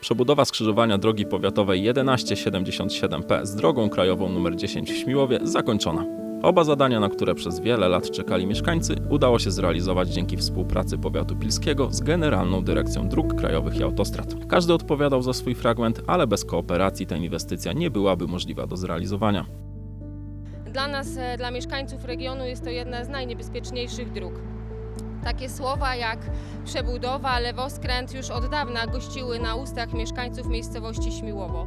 Przebudowa skrzyżowania drogi powiatowej 1177P z drogą krajową nr 10 w Śmiłowie zakończona. Oba zadania, na które przez wiele lat czekali mieszkańcy, udało się zrealizować dzięki współpracy powiatu pilskiego z Generalną Dyrekcją Dróg Krajowych i Autostrad. Każdy odpowiadał za swój fragment, ale bez kooperacji ta inwestycja nie byłaby możliwa do zrealizowania. Dla nas, e, dla mieszkańców regionu jest to jedna z najniebezpieczniejszych dróg. Takie słowa jak przebudowa, lewoskręt już od dawna gościły na ustach mieszkańców miejscowości Śmiłowo.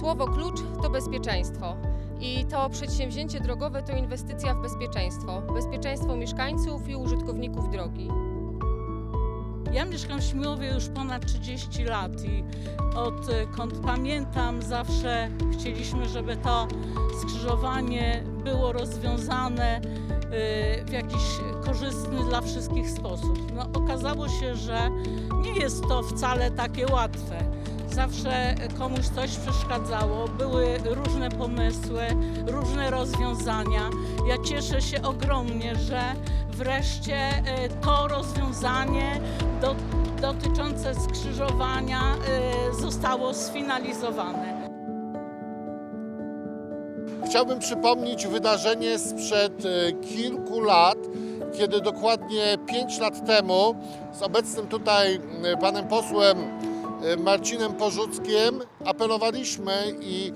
Słowo klucz to bezpieczeństwo. I to przedsięwzięcie drogowe to inwestycja w bezpieczeństwo. Bezpieczeństwo mieszkańców i użytkowników drogi. Ja mieszkam w Śmiłowie już ponad 30 lat i odkąd pamiętam zawsze chcieliśmy, żeby to skrzyżowanie było rozwiązane w jakiś korzystny dla wszystkich sposób. No, okazało się, że nie jest to wcale takie łatwe. Zawsze komuś coś przeszkadzało, były różne pomysły, różne rozwiązania. Ja cieszę się ogromnie, że wreszcie y, to rozwiązanie do, dotyczące skrzyżowania y, zostało sfinalizowane. Chciałbym przypomnieć wydarzenie sprzed e, kilku lat, kiedy dokładnie 5 lat temu z obecnym tutaj e, panem posłem e, Marcinem Porzuckiem apelowaliśmy i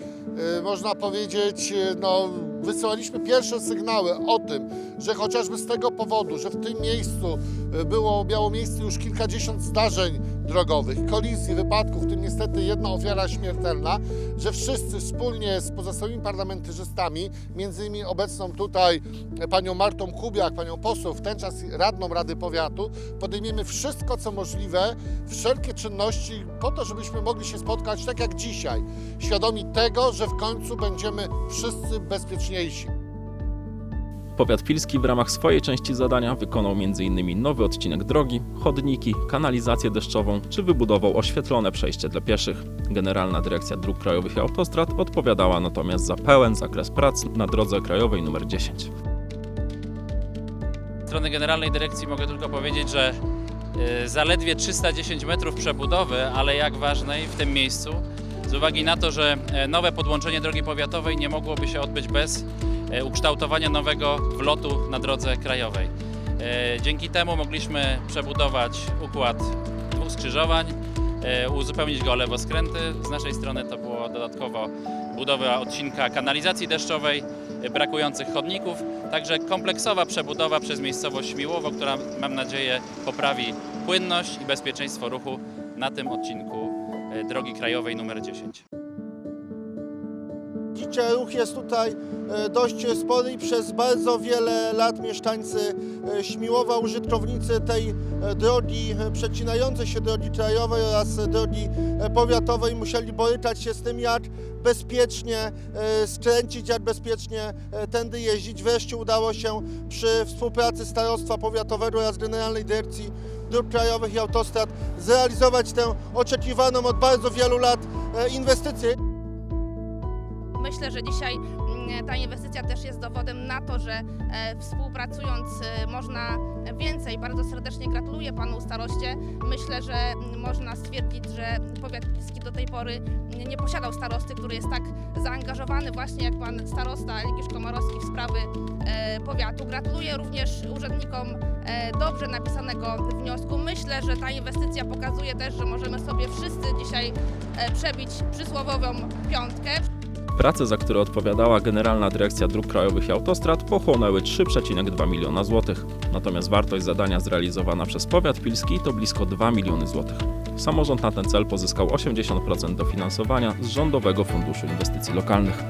można powiedzieć, no, wysyłaliśmy pierwsze sygnały o tym, że chociażby z tego powodu, że w tym miejscu było, miało miejsce już kilkadziesiąt zdarzeń drogowych, kolizji, wypadków, w tym niestety jedna ofiara śmiertelna, że wszyscy wspólnie z pozostałymi parlamentarzystami, między innymi obecną tutaj panią Martą Kubiak, panią poseł, w ten czas radną Rady Powiatu, podejmiemy wszystko, co możliwe, wszelkie czynności po to, żebyśmy mogli się spotkać tak jak dzisiaj, świadomi tego, że w końcu będziemy wszyscy bezpieczniejsi. Powiat pilski w ramach swojej części zadania wykonał m.in. nowy odcinek drogi, chodniki, kanalizację deszczową czy wybudował oświetlone przejście dla pieszych. Generalna Dyrekcja Dróg Krajowych i Autostrad odpowiadała natomiast za pełen zakres prac na drodze krajowej nr 10. Z strony Generalnej Dyrekcji mogę tylko powiedzieć, że y, zaledwie 310 metrów przebudowy, ale jak ważnej w tym miejscu, z uwagi na to, że e, nowe podłączenie drogi powiatowej nie mogłoby się odbyć bez ukształtowania nowego wlotu na drodze krajowej. E, Dzięki temu mogliśmy przebudować układ dwóch skrzyżowań, e, uzupełnić go o lewoskręty. Z naszej strony to było dodatkowo budowa odcinka kanalizacji deszczowej, e, brakujących chodników, także kompleksowa przebudowa przez miejscowość Miłowo, która mam nadzieję poprawi płynność i bezpieczeństwo ruchu na tym odcinku e, drogi krajowej numer 10. Ruch jest tutaj e, dość spory i przez bardzo wiele lat mieszkańcy e, Śmiłowa, użytkownicy tej e, drogi przecinającej się drogi krajowej oraz drogi powiatowej musieli borykać się z tym, jak bezpiecznie skręcić, jak bezpiecznie tędy jeździć. Wreszcie udało się przy współpracy Starostwa Powiatowego oraz Generalnej Dyrekcji Dróg Krajowych i Autostrad zrealizować tę oczekiwaną od bardzo wielu lat inwestycję. Myślę, że dzisiaj mm, ta inwestycja też jest dowodem na to, że e, współpracując e, można więcej. Bardzo serdecznie gratuluję panu staroście. Myślę, że mm, można stwierdzić, że powiat pilski do tej pory mm, nie posiadał starosty, który jest tak zaangażowany właśnie jak pan starosta Eligiusz Komorowski w sprawy e, powiatu. Gratuluję również urzędnikom dobrze napisanego wniosku. Myślę, że ta inwestycja pokazuje też, że możemy sobie wszyscy dzisiaj przebić przysłowiową piątkę. Prace, za które odpowiadała Generalna Dyrekcja Dróg Krajowych i Autostrad, pochłonęły 3,2 miliona złotych. Natomiast wartość zadania zrealizowana przez powiat pilski to blisko 2 miliony złotych. Samorząd na ten cel pozyskał 80% dofinansowania z Rządowego Funduszu Inwestycji Lokalnych.